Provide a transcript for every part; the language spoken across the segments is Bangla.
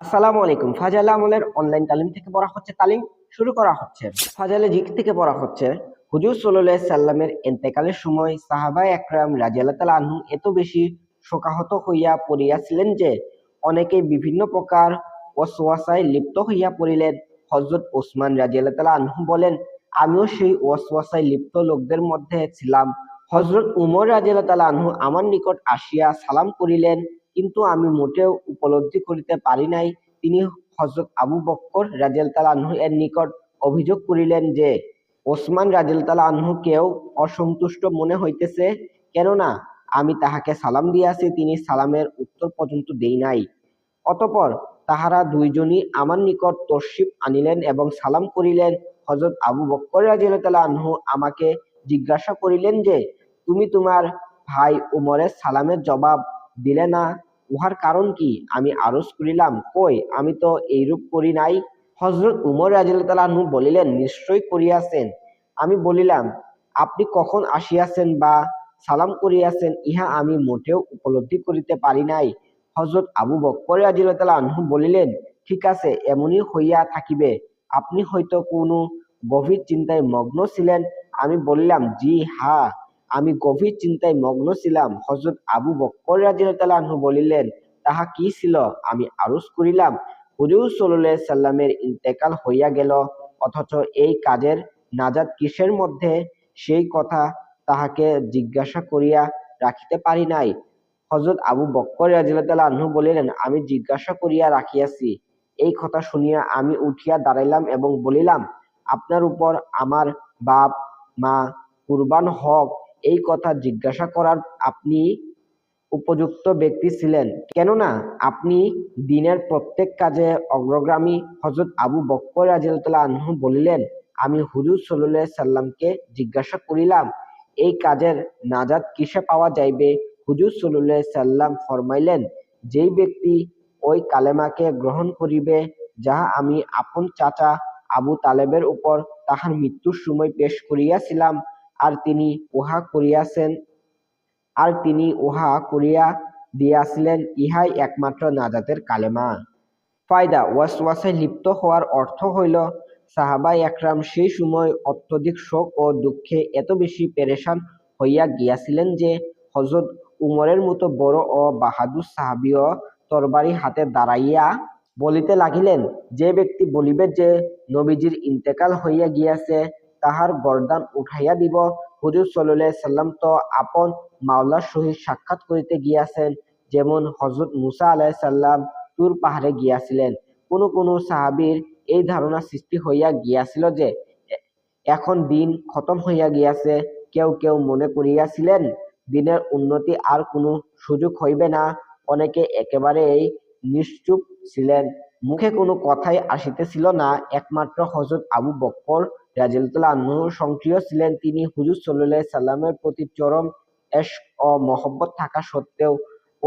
আসসালামু আলাইকুম। ফাজাল আমলের অনলাইন তালিম থেকে পড়া হচ্ছে তালিম শুরু করা হচ্ছে। ফাজালে জিক থেকে পড়া হচ্ছে। হুজুর সাল্লাল্লাহু সাল্লামের এন্তেকালের সময় সাহাবা একরাম তাআলা আনহু এত বেশি শোকাহত হইয়া পড়িয়াছিলেন যে, অনেকে বিভিন্ন প্রকার ওয়াসওয়াসায় লিপ্ত হইয়া পড়িলেন। হযরত ওসমান তাআলা আনহু বলেন, আমিও সেই ওয়াসওয়াসায় লিপ্ত লোকদের মধ্যে ছিলাম। হযরত উমর তাআলা আনহু আমার নিকট আসিয়া সালাম করিলেন। কিন্তু আমি মোটেও উপলব্ধি করিতে পারি নাই। তিনি হযরত আবু বক্কর রাজিয়াল তালা আনহু এর নিকট অভিযোগ করিলেন যে, ওসমান রাজিয়াল তালা আনহুকেও অসন্তুষ্ট মনে হইতেছে? কেননা, আমি তাহাকে সালাম দিয়াছি, তিনি সালামের উত্তর পর্যন্ত দেই নাই। অতপর তাহারা দুইজনই আমার নিকট তশরিফ আনিলেন এবং সালাম করিলেন। হযরত আবু বক্কর রাজিয়াল তালা আনহু আমাকে জিজ্ঞাসা করিলেন যে, তুমি তোমার ভাই উমরের সালামের জবাব দিলে না? উহার কারণ কি? আমি আরজ করিলাম, কই? আমি তো এইরূপ করি নাই। হযরত উমর রাজিয়াল্লাহু বলিলেন নিশ্চয় করিয়াছেন। আমি বলিলাম, আপনি কখন আসিয়াছেন বা সালাম করিয়াছেন, ইহা আমি মোটেও উপলব্ধি করিতে পারি নাই। হযরত আবু বক্কর রাজিয়াল্লাহু বলিলেন, ঠিক আছে এমনই হইয়া থাকিবে। আপনি হয়তো কোনো গভীর চিন্তায় মগ্ন ছিলেন। আমি বললাম, জি হা আমি গভীর চিন্তায় মগ্ন ছিলাম। হযরত আবু বক্কর আনহু বলিলেন, তাহা কি ছিল? আমি আরজ করিলাম হুজুর সাল্লাল্লাহু সাল্লামের ইন্তেকাল হইয়া গেল। অথচ এই কাজের নাজাত কিসের মধ্যে? সেই কথা তাহাকে জিজ্ঞাসা করিয়া রাখিতে পারি নাই। হযরত আবু বক্কর আনহু বলিলেন, আমি জিজ্ঞাসা করিয়া রাখিয়াছি এই কথা শুনিয়া আমি উঠিয়া দাঁড়াইলাম এবং বলিলাম আপনার উপর আমার বাপ, মা কুরবান হক এই কথা জিজ্ঞাসা করার আপনি উপযুক্ত ব্যক্তি ছিলেন। কেননা আপনি দিনের প্রত্যেক কাজে অগ্রগামী হযরত আবু বক্কর রাদিয়াল্লাহু আনহু বলিলেন, আমি হুজুর সাল্লাল্লাহু সাল্লামকে জিজ্ঞাসা করিলাম, এই কাজের নাজাদ কিসে পাওয়া যাইবে? হুজুর সাল্লাল্লাহু সাল্লাম ফরমাইলেন, যেই ব্যক্তি ওই কালেমাকে গ্রহণ করিবে, যাহা আমি আপন চাচা আবু তালেবের উপর তাহার মৃত্যুর সময় পেশ করিয়াছিলাম আর তিনি উহা করিয়াছেন, আর তিনি উহা করিয়া দিয়াছিলেন, ইহাই একমাত্র নাজাতের কালেমা। ফায়দা ওয়াসওয়াসায় লিপ্ত হওয়ার অর্থ হইল, সাহাবা একরাম সেই সময় অত্যধিক শোক ও দুঃখে এত বেশি পেরেশান হইয়া গিয়াছিলেন যে, হযরত উমরের মতো বড় ও বাহাদুর সাহাবিও তরবারি হাতে দাঁড়াইয়া বলিতে লাগিলেন, যে ব্যক্তি বলিবে যে, নবীজির ইন্তেকাল হইয়া গিয়াছে তাহার গর্দান উঠাইয়া দিব। হুজুর সাল্লাল্লাহু সাল্লাম তো আপন মাওলার সহিত সাক্ষাৎ করিতে গিয়াছেন, যেমন হযরত মুসা আলাইহিস সাল্লাম তুর পাহাড়ে গিয়াছিলেন। কোন কোন সাহাবীর এই ধারণা সৃষ্টি হইয়া গিয়াছিল যে, এখন দিন খতম হইয়া গিয়াছে, কেউ কেউ মনে করিয়াছিলেন, দিনের উন্নতি আর কোনো সুযোগ হইবে না। অনেকে একেবারেই নিশ্চুপ ছিলেন। মুখে কোনো কথাই আসিতেছিল না। একমাত্র হযরত আবু বক্কর আনহু সক্রিয় ছিলেন। তিনি হুজুর সাল্লাল্লাহু সাল্লামের প্রতি চরম এশক ও মহব্বত থাকা সত্ত্বেও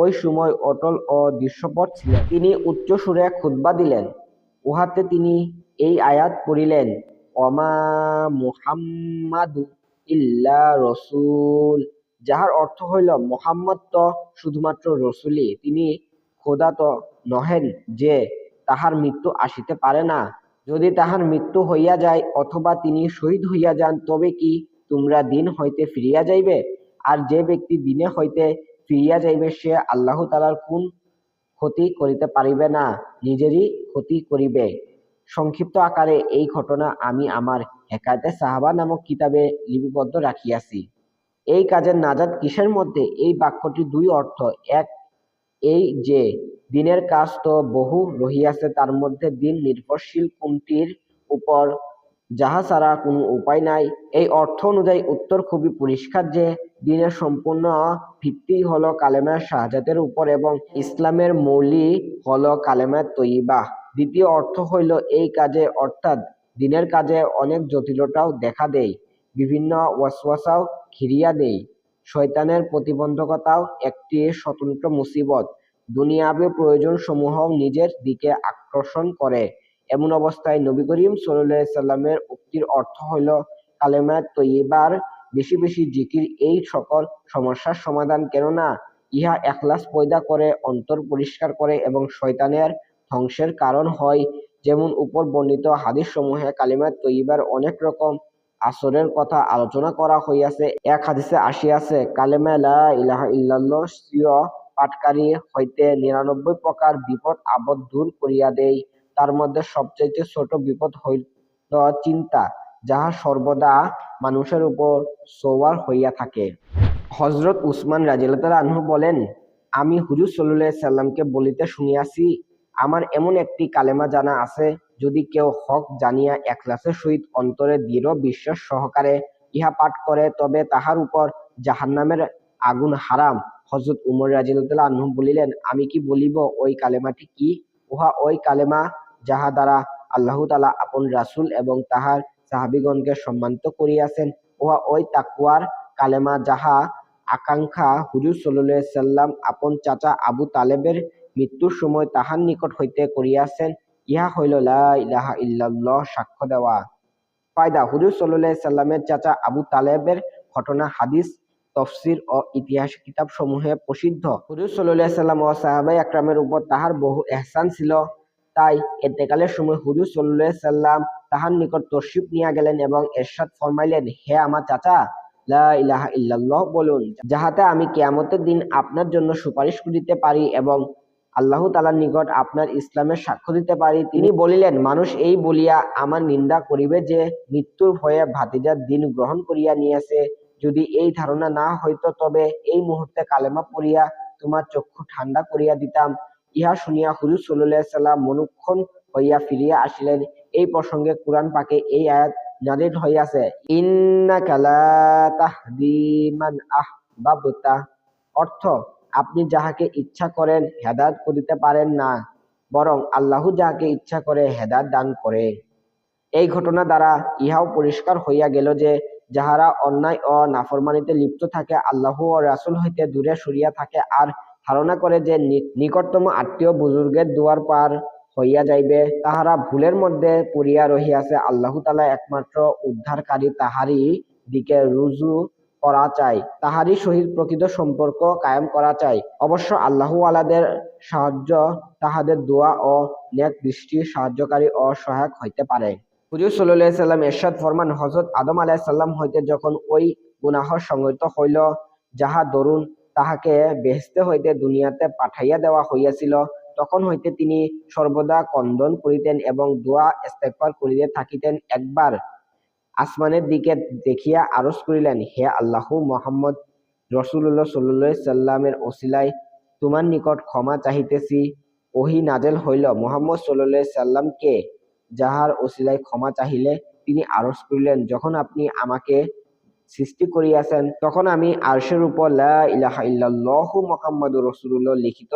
ওই সময় অটল ও দৃশ্যপট ছিলেন তিনি উচ্চ সুরে খুতবা দিলেন। উহাতে তিনি এই আয়াত পড়িলেন অমা মুহাম্মাদু ইল্লা রসুল যাহার অর্থ হইল, মোহাম্মদ তো শুধুমাত্র রসুলই। তিনি খোদা তো নহেন যে তাহার মৃত্যু আসিতে পারে না। যদি তাহার মৃত্যু হইয়া যায় অথবা তিনি শহীদ হইয়া যান, তবে কি তোমরা দিন হইতে ফিরিয়া যাইবে? আর যে ব্যক্তি দিনে হইতে ফিরিয়া যাইবে, সে আল্লাহ তালার কোন ক্ষতি করিতে পারিবে না, নিজেরই ক্ষতি করিবে। সংক্ষিপ্ত আকারে এই ঘটনা আমি আমার হেকায়তে সাহাবা নামক কিতাবে লিপিবদ্ধ রাখিয়াছি। এই কাজের নাজাদ কিসের মধ্যে? এই বাক্যটি দুই অর্থ। এক, এই যে দিনের কাজ তো বহু রহিয়াছে, তার মধ্যে দিন নির্ভরশীল কোনটির উপর, যাহা ছাড়া কোনো উপায় নাই। এই অর্থ অনুযায়ী উত্তর খুবই পরিষ্কার যে দিনের সম্পূর্ণ ভিত্তি হলো কালেমার শাহজাতের উপর এবং ইসলামের মৌলি হলো কালেমার তৈবা দ্বিতীয় অর্থ হইল এই কাজে, অর্থাৎ দিনের কাজে অনেক জটিলতাও দেখা দেয় বিভিন্ন ওয়াসওয়াসাও ঘিরিয়া দেয় শয়তানের প্রতিবন্ধকতাও একটি স্বতন্ত্র মুসিবত। দুনিয়াবী প্রয়োজন সমূহ নিজের দিকে আকর্ষণ করে। এমন অবস্থায় নবী করিম সাল্লাল্লাহু সাল্লামের উক্তির অর্থ হইল, কালেমা তৈবার বেশি বেশি জিকির এই সকল সমস্যার সমাধান, কেননা ইহা এখলাস পয়দা করে, অন্তর পরিষ্কার করে এবং শয়তানের ধ্বংসের কারণ হয়। যেমন উপর বর্ণিত হাদিস সমূহে কালিমা তৈবার অনেক রকম আসরের কথা আলোচনা করা হইয়াছে। এক হাদিসে আসিয়াছে, কালেমা লা ইলাহা ইল্লাল্লাহ পাটকারী হইতে নিরানব্বই প্রকার বিপদ আপদ দূর করিয়া দেয় তার মধ্যে সবচাইতে ছোট বিপদ হইল চিন্তা, যাহা সর্বদা মানুষের উপর সোয়ার হইয়া থাকে। হজরত উসমান রাজিয়াল্লাহ আনহু বলেন, আমি হুজুর সাল্লাহ সাল্লামকে বলিতে শুনিয়াছি, আমার এমন একটি কালেমা জানা আছে, যদি কেউ হক জানিয়া একলাসের সহিত অন্তরে দৃঢ় বিশ্বাস সহকারে ইহা পাঠ করে, তবে তাহার উপর জাহান্নামের আগুন হারাম। হজরত উমর রাজিয়াল্লাহ আনহু বলিলেন, আমি কি বলিব ওই কালেমাটি কি? উহা ওই কালেমা যাহা দ্বারা আল্লাহ তালা আপন রাসুল এবং তাহার সাহাবিগণকে সম্মানিত করিয়াছেন। উহা ওই তাকুয়ার কালেমা যাহা আকাঙ্ক্ষা হুজুর সাল্লাহ সাল্লাম আপন চাচা আবু তালেবের মৃত্যুর সময় তাহার নিকট হইতে করিয়াছেন। ইহা হইল ইলাহা ইল্লাল্লাহ সাক্ষ্য দেওয়া। ফায়দা, হুজুর সাল্লাহ সাল্লামের চাচা আবু তালেবের ঘটনা, হাদিস তফসির ও ইতিহাস কিতাব সমূহে প্রসিদ্ধ। হুজুর সাল্লাহ সাল্লাম ও সাহাবাই আকরামের উপর তাহার বহু এহসান ছিল। তাই এতেকালের সময় হুজুর সাল্লাহ সাল্লাম তাহার নিকট তশরিফ নিয়া গেলেন এবং এরশাদ ফরমাইলেন, হে আমার চাচা, লা ইলাহা ইল্লাল্লাহ বলুন, যাহাতে আমি কেয়ামতের দিন আপনার জন্য সুপারিশ করিতে পারি এবং আল্লাহ তালার নিকট আপনার ইসলামের সাক্ষ্য দিতে পারি। তিনি বলিলেন, মানুষ এই বলিয়া আমার নিন্দা করিবে যে মৃত্যুর ভয়ে ভাতিজার দিন গ্রহণ করিয়া নিয়েছে। যদি এই ধারণা না হইত তবে এই মুহূর্তে কালেমা পড়িয়া তোমার চক্ষু ঠান্ডা করিয়া দিতাম। ইহা শুনিয়া হুজুর সাল্লাহ সাল্লাম মনুক্ষণ হইয়া ফিরিয়া আসিলেন। এই প্রসঙ্গে কোরআন পাকে এই আয়াত নাজিল হইয়াছে। ইন্নাকা লা তাহদি মান আহবাবতা। অর্থ, আপনি যাহাকে ইচ্ছা করেন হেদায়ত করিতে পারেন না, বরং আল্লাহ যাহাকে ইচ্ছা করে হেদায়ত দান করে। এই ঘটনা দ্বারা ইহাও পরিষ্কার হইয়া গেল যে যাহারা অন্যায় ও নাফরমানিতে লিপ্ত থাকে, আল্লাহ ও রাসুল হইতে দূরে সরিয়া থাকে আর ধারণা করে যে নিকটতম আত্মীয় বুজুর্গের দুয়ার পার হইয়া যাইবে, তাহারা ভুলের মধ্যে পড়িয়া রহিয়াছে। আল্লাহ তালা একমাত্র উদ্ধারকারী তাহারই দিকে রুজু করা চাই তাহারই সহিত প্রকৃত সম্পর্ক কায়েম করা চাই অবশ্য আল্লাহ আলাদের সাহায্য তাহাদের দোয়া ও নেক দৃষ্টি সাহায্যকারী ও সহায়ক হইতে পারে। হুজুর সাল্লাহ সাল্লাম এরশাদ ফরমান হজরত আদম আলাহ সাল্লাম হইতে যখন ওই গুনাহ সংগঠিত হইল, যাহা দরুন তাহাকে বেহেস্তে হইতে দুনিয়াতে পাঠাইয়া দেওয়া হইয়াছিল, তখন হইতে তিনি সর্বদা কন্দন করিতেন এবং দোয়া ইস্তেগফার করিতে থাকিতেন একবার। আসমানের দিকে দেখিয়া আরজ করিলেন, হে আল্লাহ মোহাম্মদ রসুল্লাহ সাল্লাহ সাল্লামের ওসিলায় তোমার নিকট ক্ষমা চাহিতেছি। ওহি নাজেল হইল মোহাম্মদ সাল্লাহ সাল্লামকে। যাহার ওসিলায় ক্ষমা চাহিলে তিনি আরজ করিলেন। যখন আপনি আমাকে সৃষ্টি করিয়াছেন, তখন আমি আরশের উপর লা ইলাহা ইল্লাল্লাহু মুহাম্মাদুর রাসূলুল্লাহ লিখিত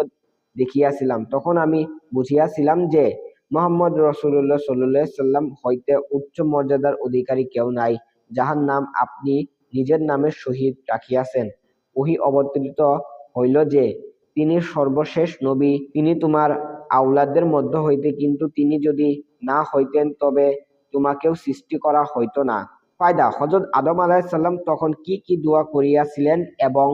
দেখিয়াছিলাম। তখন আমি বুঝিয়াছিলাম যে, মোহাম্মদ রসুল্লাহ সাল্লাহ সাল্লাম হইতে উচ্চ মর্যাদার অধিকারী কেউ নাই, যাহার নাম আপনি নিজের নামের সহিত রাখিয়াছেন। ওহি অবতরিত হইল যে, তিনি সর্বশেষ নবী, তিনি তোমার আওলাদের মধ্য হইতে, কিন্তু তিনি যদি না হইতেন তবে তোমাকেও সৃষ্টি করা হইতো না। ফায়দা হজরত আদম আলাহিসাল্লাম তখন কি কি দোয়া করিয়াছিলেন এবং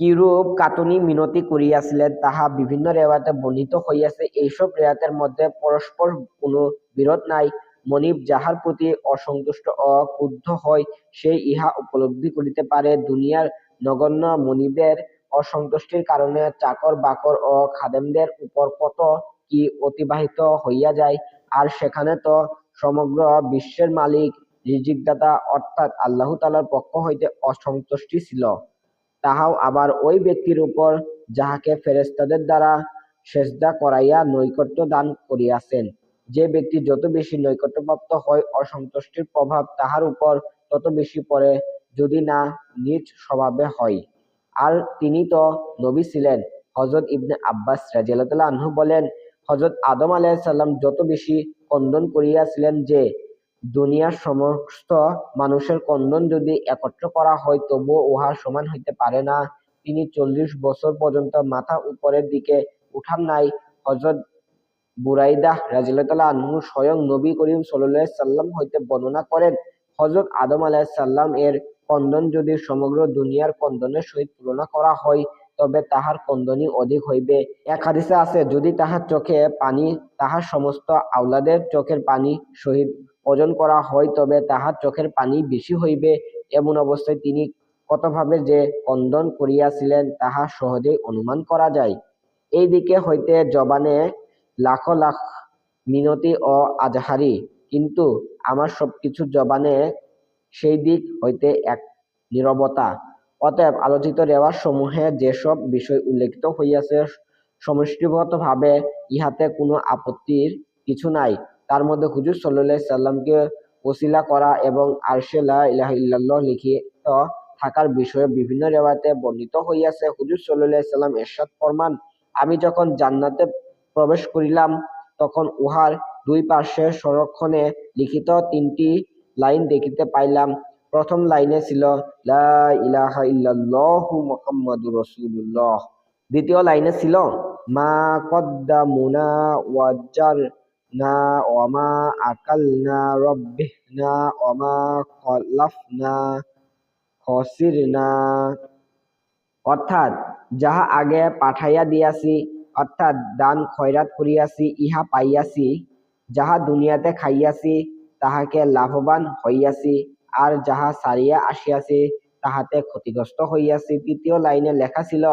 কিরূপ কাতনি মিনতি করিয়াছিলেন তাহা বিভিন্ন রেওয়াতে বর্ণিত হইয়াছে এইসব রেওয়াতের মধ্যে পরস্পর কোনো বিরোধ নাই। মনিব যাহার প্রতি অসন্তুষ্ট ও ক্রুদ্ধ হয় সে ইহা উপলব্ধি করিতে পারে দুনিয়ার নগণ্য মনিবের অসন্তুষ্টির কারণে চাকর বাকর ও খাদেমদের উপর কত কি অতিবাহিত হইয়া যায়? আর সেখানে তো সমগ্র বিশ্বের মালিক, রিজিকদাতা অর্থাৎ আল্লাহ তালার পক্ষ হইতে অসন্তুষ্টি ছিল। তাহাও আবার ওই ব্যক্তির উপর যাহাকে ফেরেশতাদের দ্বারা সেজদা করাইয়া নৈকট্য দান করিয়াছেন, যে ব্যক্তি যত বেশি নৈকট্যপ্রাপ্ত হয়, অসন্তুষ্টির প্রভাব তাহার উপর তত বেশি পড়ে যদি না নিজ স্বভাবে হয়। আর তিনি তো নবী ছিলেন হজরত ইবনে আব্বাস রাজিয়াল্লাহ আনহু বলেন হজরত আদম আলাইসাল্লাম যত বেশি কন্দন করিয়াছিলেন যে দুনিয়ার সমস্ত মানুষের কন্দন যদি একত্র করা হয়, তবুও উহার সমান হইতে পারে না। তিনি চল্লিশ বছর পর্যন্ত মাথা উপরের দিকে উঠান নাই। হজরত বুরাইদাহ রাজিল্লাহ আনহু স্বয়ং নবী করিম সাল্লাহ সাল্লাম হইতে বর্ণনা করেন হজরত আদম আলাহ সাল্লাম এর কন্দন যদি সমগ্র দুনিয়ার কন্দনের সহিত তুলনা করা হয় তবে তাহার কন্দনি অধিক হইবে। এক হাদিসে আছে, যদি তাহার চোখে পানি, তাহার সমস্ত আওলাদের চোখের পানি সহিত ওজন করা হয়, তবে তাহার চোখের পানি বেশি হইবে। এমন অবস্থায় তিনি কতভাবে যে কন্দন করিয়াছিলেন, তাহা সহজেই অনুমান করা যায়। এই দিকে হইতে জবানে লাখ লাখ মিনতি ও আজহারি, কিন্তু আমার সবকিছু জবানে সেই দিক হইতে এক নীরবতা। অতএব আলোচিত রেওয়াজ সমূহে যেসব বিষয় উল্লেখিত হইয়াছে, সমষ্টিগতভাবে ইহাতে কোনো আপত্তির কিছু নাই। তার মধ্যে হুজুর সাল্লাহ সাল্লামকে ওসিলা করা এবং আরশে লা ইলাহা লিখিত থাকার বিষয়ে বিভিন্ন রেওয়াতে বর্ণিত হইয়াছে। হুজুর সাল্লাহ সাল্লাম এরশাদ ফরমান, আমি যখন জান্নাতে প্রবেশ করিলাম, তখন উহার দুই পার্শ্বের সংরক্ষণে লিখিত তিনটি লাইন দেখিতে পাইলাম। প্রথম লাইনে ছিল, লা ইলাহা ইল্লাল্লাহু মুহাম্মাদুর রাসূলুল্লাহ। দ্বিতীয় লাইনে ছিল, মা কদ্দামুনা ওয়াজ্জার না ওমা আকালনা রব্বিহনা ওমা খলাফনা খসিরনা। অর্থাৎ, যাহা আগে পাঠাইয়া দিয়াছি, অর্থাৎ দান খয়রাত করিয়াছি, ইহা পাইয়াছি, যাহা দুনিয়াতে খাইয়াছি, তাহাকে লাভবান হইয়াছি। আর যাহা সারিয়া আসিয়াছে, তাহাতে ক্ষতিগ্রস্ত হইয়াছে তৃতীয় লাইনে লেখা ছিল,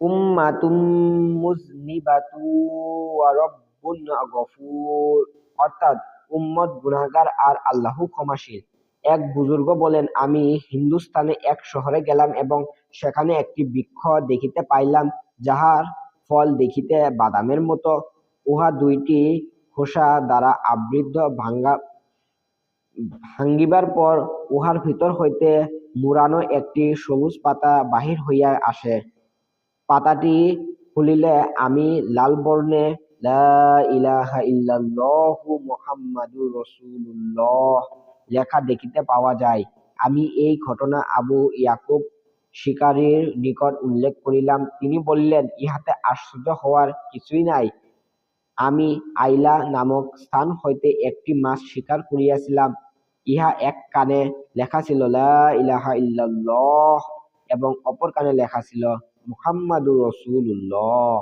উম্মাতুম মুজনিবাতু রব্বুন গফুর। অর্থাৎ উম্মত গুনাহগার আর আল্লাহ ক্ষমাশীল। এক বুজুর্গ বলেন, আমি হিন্দুস্তানে এক শহরে গেলাম এবং সেখানে একটি বৃক্ষ দেখিতে পাইলাম যাহার ফল দেখিতে বাদামের মতো। উহা দুইটি খোসা দ্বারা আবৃত ভাঙ্গা ভাঙ্গিবার পর উহার ভিতর হইতে মুড়ানো একটি সবুজ পাতা বাহির হইয়া আসে। পাতাটি খুলিলে আমি লাল বর্ণে ইলাহা ইল্লাল্লাহু মুহাম্মাদুর রাসূলুল্লাহ লেখা দেখিতে পাওয়া যায়। আমি এই ঘটনা আবু ইয়াকুব শিকারীর নিকট উল্লেখ করিলাম। তিনি বললেন, ইহাতে আশ্চর্য হওয়ার কিছুই নাই। আমি আইলা নামক স্থান হইতে একটি মাছ শিকার করিয়াছিলাম। ইহা এক কানে লেখা ছিল, লা ইলাহা ইল্লাল্লাহ এবং অপর কানে লেখা ছিল, মুহাম্মাদুর রাসূলুল্লাহ